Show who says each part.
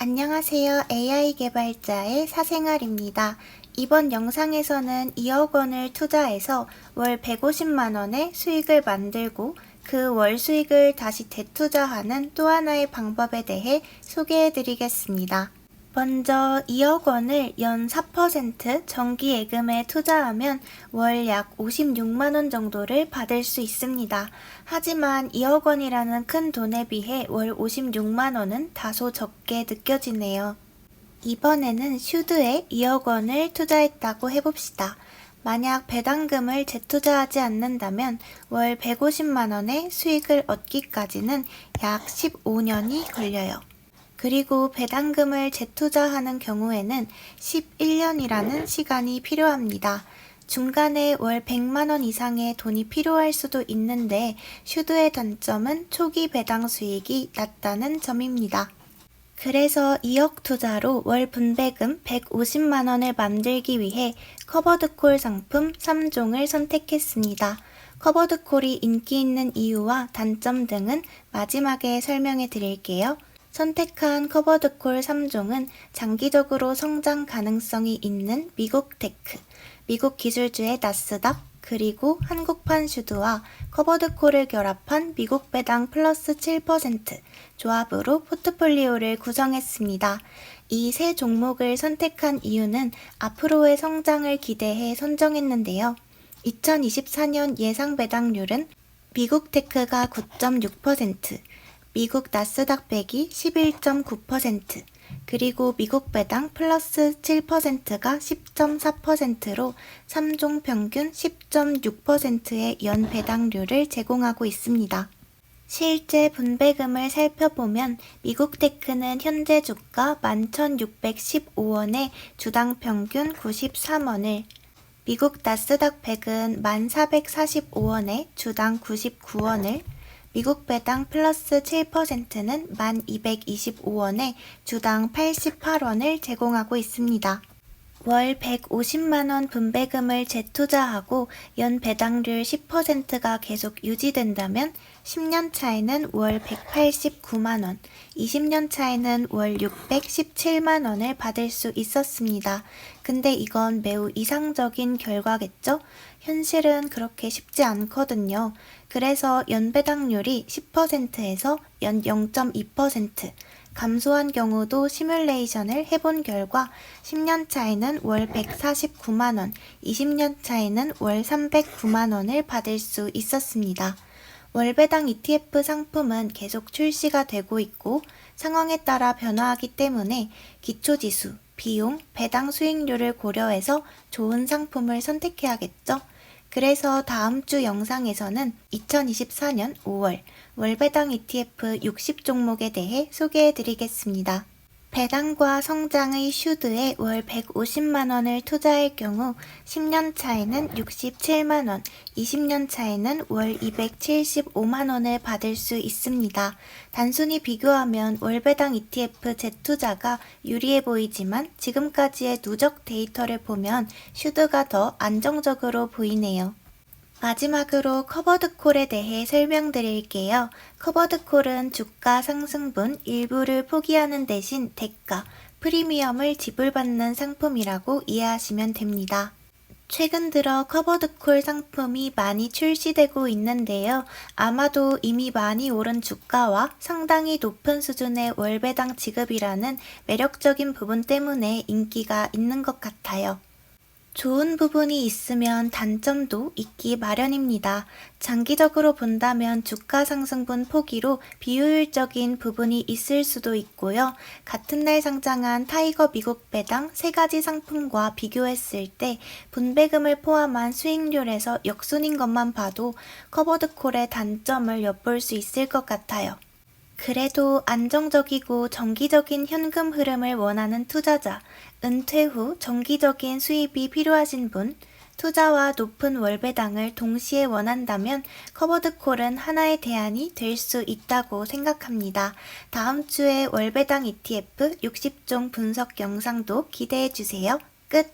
Speaker 1: 안녕하세요. AI 개발자의 사생활입니다. 이번 영상에서는 2억 원을 투자해서 월 150만 원의 수익을 만들고 그 월 수익을 다시 되투자하는 또 하나의 방법에 대해 소개해 드리겠습니다. 먼저 2억 원을 연 4% 정기 예금에 투자하면 월 약 56만 원 정도를 받을 수 있습니다. 하지만 2억 원이라는 큰 돈에 비해 월 56만 원은 다소 적게 느껴지네요. 이번에는 슈드에 2억 원을 투자했다고 해봅시다. 만약 배당금을 재투자하지 않는다면 월 150만 원의 수익을 얻기까지는 약 15년이 걸려요. 그리고 배당금을 재투자하는 경우에는 11년이라는 시간이 필요합니다. 중간에 월 100만 원 이상의 돈이 필요할 수도 있는데 슈드의 단점은 초기 배당 수익이 낮다는 점입니다. 그래서 2억 투자로 월 분배금 150만 원을 만들기 위해 커버드콜 상품 3종을 선택했습니다. 커버드콜이 인기 있는 이유와 단점 등은 마지막에 설명해 드릴게요. 선택한 커버드콜 3종은 장기적으로 성장 가능성이 있는 미국 테크, 미국 기술주의 나스닥, 그리고 한국판 슈드와 커버드콜을 결합한 미국 배당 플러스 7% 조합으로 포트폴리오를 구성했습니다. 이 세 종목을 선택한 이유는 앞으로의 성장을 기대해 선정했는데요. 2024년 예상 배당률은 미국 테크가 9.6%, 미국 나스닥 100이 11.9%, 그리고 미국 배당 플러스 7%가 10.4%로 3종 평균 10.6%의 연 배당률을 제공하고 있습니다. 실제 분배금을 살펴보면 미국 테크는 현재 주가 11,615원에 주당 평균 93원을, 미국 나스닥 100은 1,445원에 주당 99원을, 미국 배당 플러스 7%는 1,225원에 주당 88원을 제공하고 있습니다. 월 150만원 분배금을 재투자하고 연 배당률 10%가 계속 유지된다면 10년 차에는 월 189만원, 20년 차에는 월 617만원을 받을 수 있었습니다. 근데 이건 매우 이상적인 결과겠죠? 현실은 그렇게 쉽지 않거든요. 그래서 연배당률이 10%에서 연 0.2%, 감소한 경우도 시뮬레이션을 해본 결과 10년 차에는 월 149만원, 20년 차에는 월 309만원을 받을 수 있었습니다. 월배당 ETF 상품은 계속 출시가 되고 있고 상황에 따라 변화하기 때문에 기초지수, 비용, 배당 수익률을 고려해서 좋은 상품을 선택해야겠죠? 그래서 다음 주 영상에서는 2024년 5월 월배당 ETF 60 종목에 대해 소개해 드리겠습니다. 배당과 성장의 슈드에 월 150만 원을 투자할 경우 10년 차에는 67만 원, 20년 차에는 월 275만 원을 받을 수 있습니다. 단순히 비교하면 월배당 ETF 재투자가 유리해 보이지만 지금까지의 누적 데이터를 보면 슈드가 더 안정적으로 보이네요. 마지막으로 커버드콜에 대해 설명드릴게요. 커버드콜은 주가 상승분 일부를 포기하는 대신 대가, 프리미엄을 지불받는 상품이라고 이해하시면 됩니다. 최근 들어 커버드콜 상품이 많이 출시되고 있는데요. 아마도 이미 많이 오른 주가와 상당히 높은 수준의 월배당 지급이라는 매력적인 부분 때문에 인기가 있는 것 같아요. 좋은 부분이 있으면 단점도 있기 마련입니다. 장기적으로 본다면 주가 상승분 포기로 비효율적인 부분이 있을 수도 있고요. 같은 날 상장한 타이거 미국 배당 세 가지 상품과 비교했을 때 분배금을 포함한 수익률에서 역순인 것만 봐도 커버드콜의 단점을 엿볼 수 있을 것 같아요. 그래도 안정적이고 정기적인 현금 흐름을 원하는 투자자, 은퇴 후 정기적인 수입이 필요하신 분, 투자와 높은 월배당을 동시에 원한다면 커버드콜은 하나의 대안이 될 수 있다고 생각합니다. 다음 주에 월배당 ETF 60종 분석 영상도 기대해 주세요.